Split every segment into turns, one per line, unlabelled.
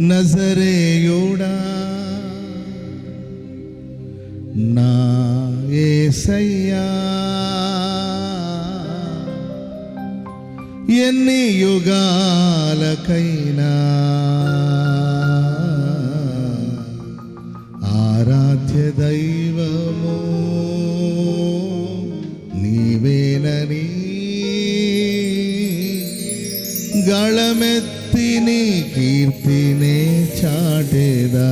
नजरे नजरेयोडा. గళమెత్తి నీ కీర్తినే చాటేదా?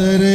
നാസരേ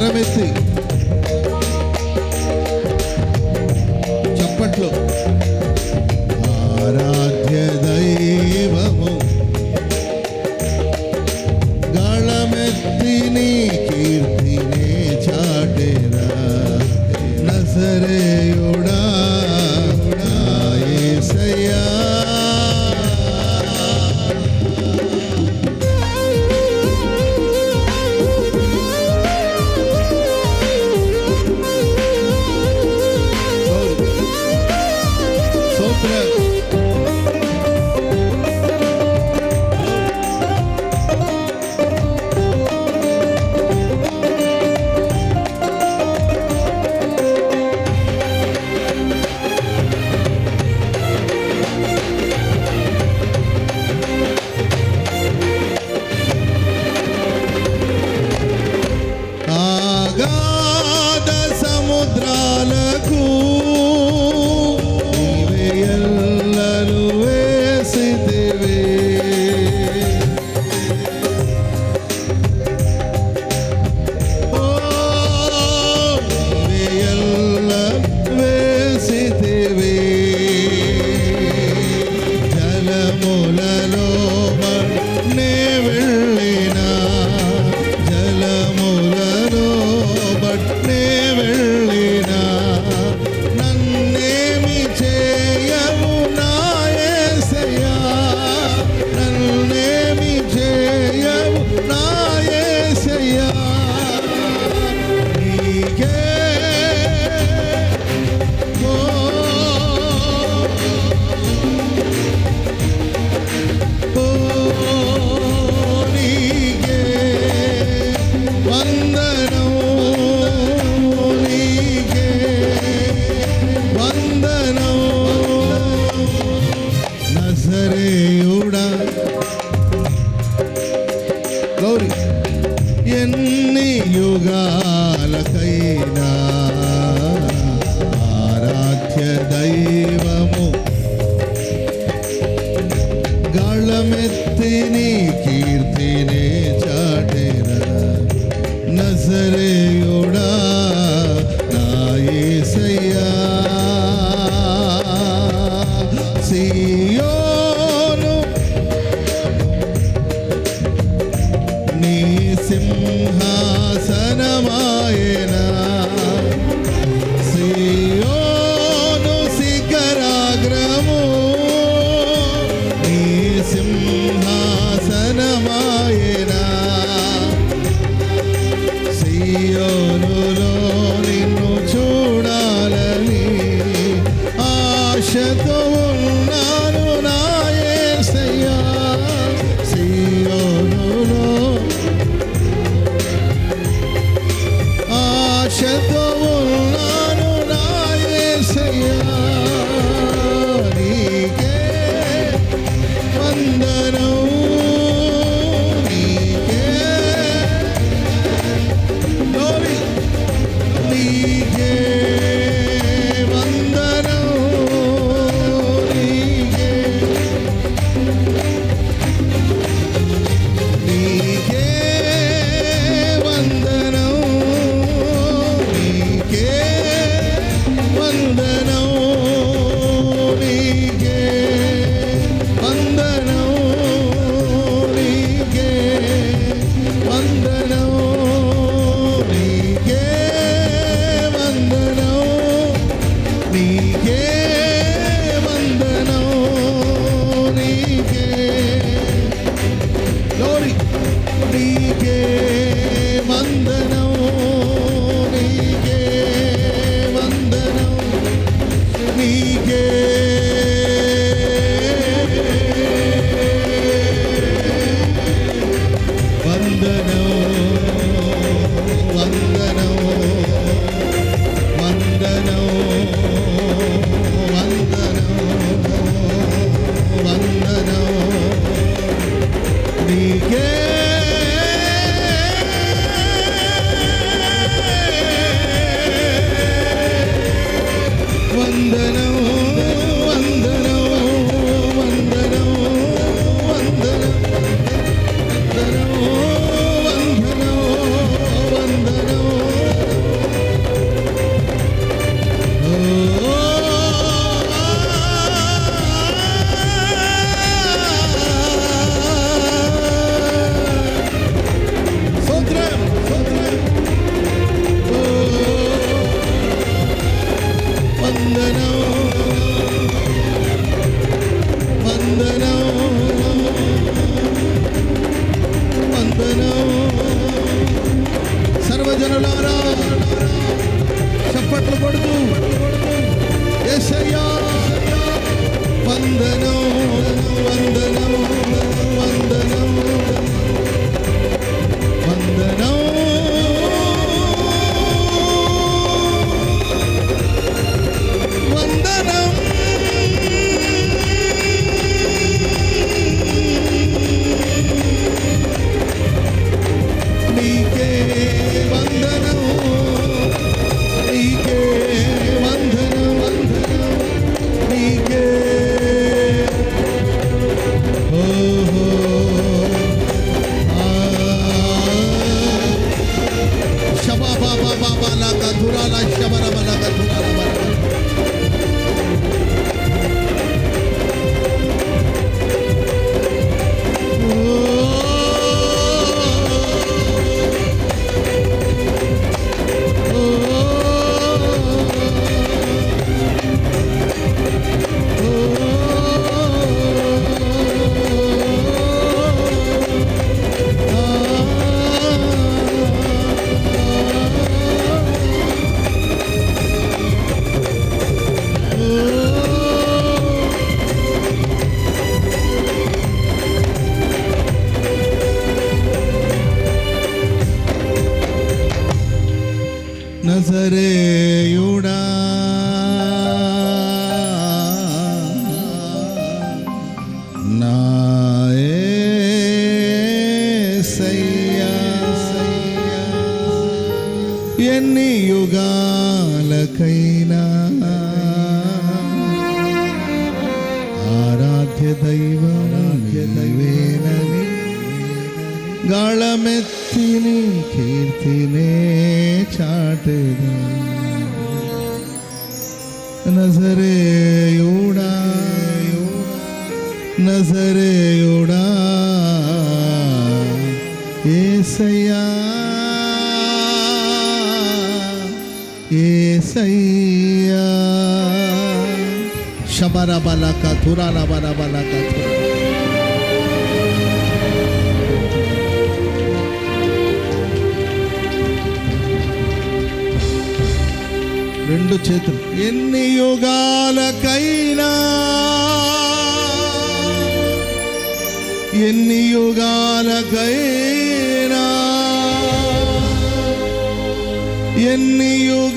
స్వరమెత్తి చప్పట్లు స్తోత్రం ఏసయ్యా ఏసయ్యా. శబర బలక తురాల బల బలక రెండు చేతులు. ఎన్ని యుగాలకైనా ఎన్ని యుగాలకైనా. ఎన్ని యుగాలకైనా.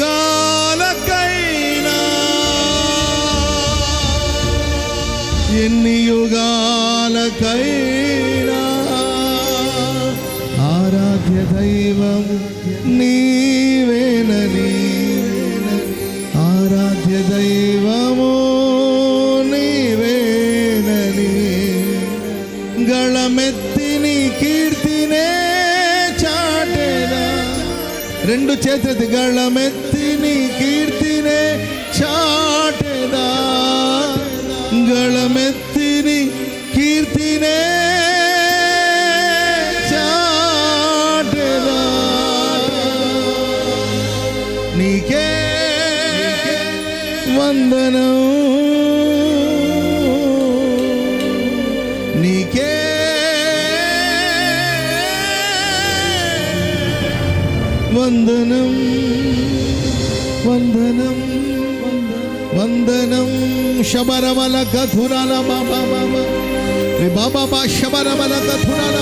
ఎన్ని యుగాలకైనా. ఆరాధ్య దైవం నీవేనని. రెండు చేతులది గళమెత్తిని కీర్తినే చాటెదా. గళమెత్తి కథురాల బాబా బాబా రే బాబా బా శబరమల కథురాల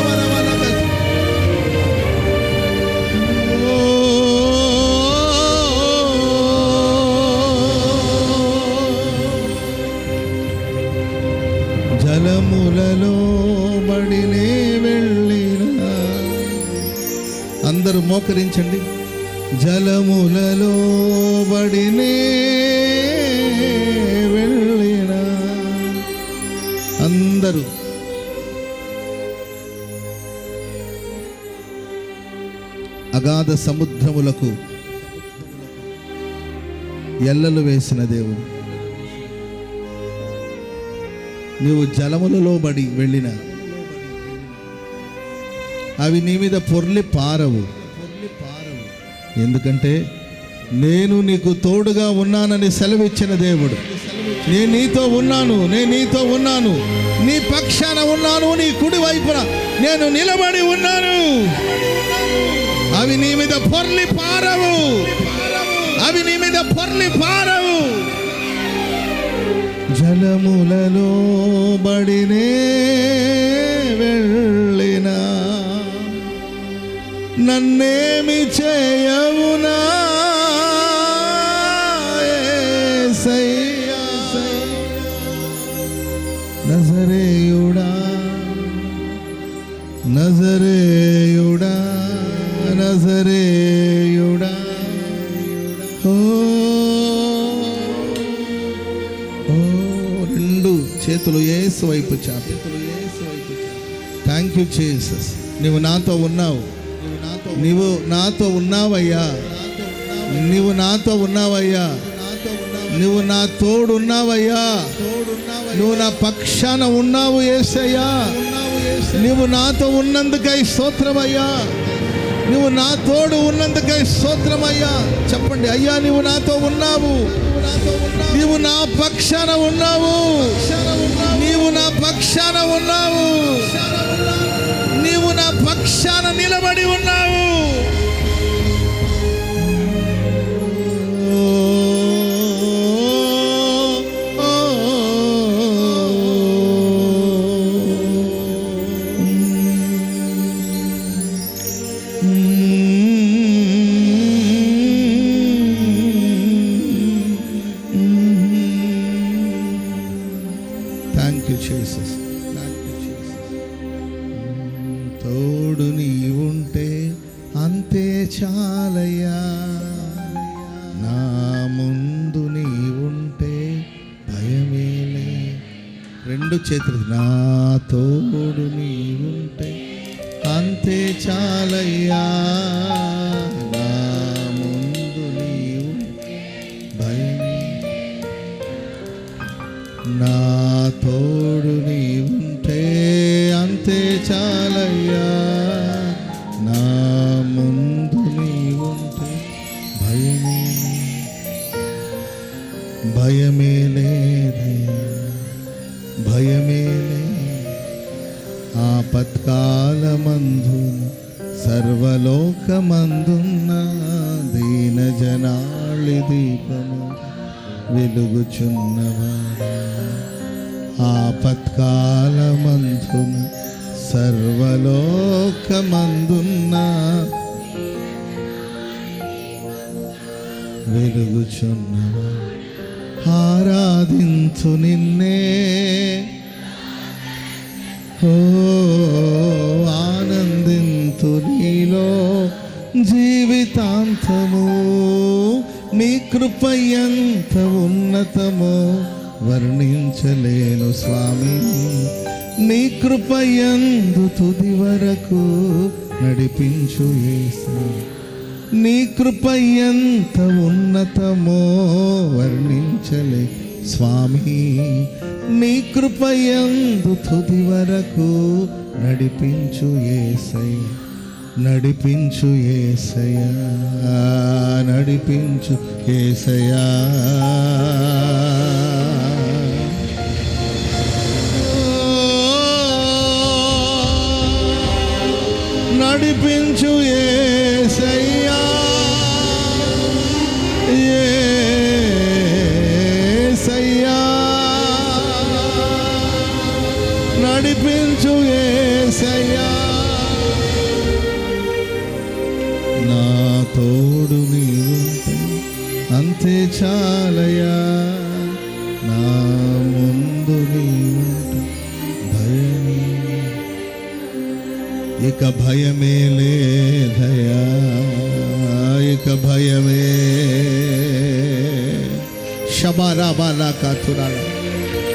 సముద్రములకు ఎల్లలు వేసిన దేవుడు. నీవు జలములలో బడి వెళ్ళిన అవి నీ మీద పొర్లి పారవు. ఎందుకంటే నేను నీకు తోడుగా ఉన్నానని సెలవిచ్చిన దేవుడు. నేను నీతో ఉన్నాను నేను నీతో ఉన్నాను నీ పక్షాన ఉన్నాను నీ కుడి వైపున నేను నిలబడి ఉన్నాను. అవి నీ మీద పొర్లి పారవు. అవి నీ మీద పొర్లి పారవు. జలములలో బడినే వెళ్ళినా. నన్నేమి చేయ ఏసు వైపు చాపి. థ్యాంక్ యూ జీసస్ నువ్వు నాతో ఉన్నావు. నువ్వు నాతో ఉన్నావయ్యా. నువ్వు నాతో ఉన్నావయ్యా. నువ్వు నా తోడు ఉన్నావయ్యా. నువ్వు నా పక్షాన ఉన్నావు ఏసయ్యా నువ్వు నాతో ఉన్నందుకై స్తోత్రమయ్యా. నువ్వు నా తోడు ఉన్నందుకై స్తోత్రమయ్యా. చెప్పండి అయ్యా నువ్వు నాతో ఉన్నావు. నీవు నా పక్షాన ఉన్నావు. నీవు నా పక్షాన ఉన్నావు. నీవు నా పక్షాన నిలబడి ఉన్నావు. తోడు నీవుంటే అంతే చాలయ్యా. సర్వలోకమందున్న దీన జనాళి దీపము వెలుగుచున్నవాడా. ఆపత్కాలమందున సర్వలోకమందున్న వెలుగుచున్నవా ఆరాధించు నిన్నే. ఓ కృప ఎంత ఉన్నతమో వర్ణించలేను స్వామి. నీ కృప ఎందు తుది వరకు నడిపించు యేసు. నీ కృప ఎంత ఉన్నతమో వర్ణించలే స్వామి. నీ కృప ఎందు తుది వరకు నడిపించు ఏసై నడిపించు ఏసయా నడిపించు ఏసయా నడిపించు ఏసయ్యా. భయమే లేదయా? ఇక భయమే. షబారా కాతురాల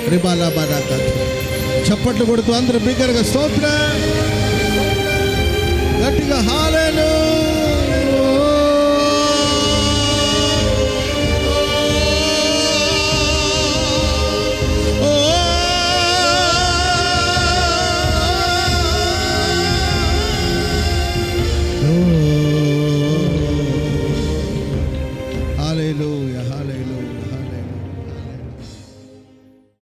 రిబాలా కాతు చప్పట్లు కొడుతూ అందరూ బిగ్గరగా స్తోత్ర. గట్టిగా హాలేలు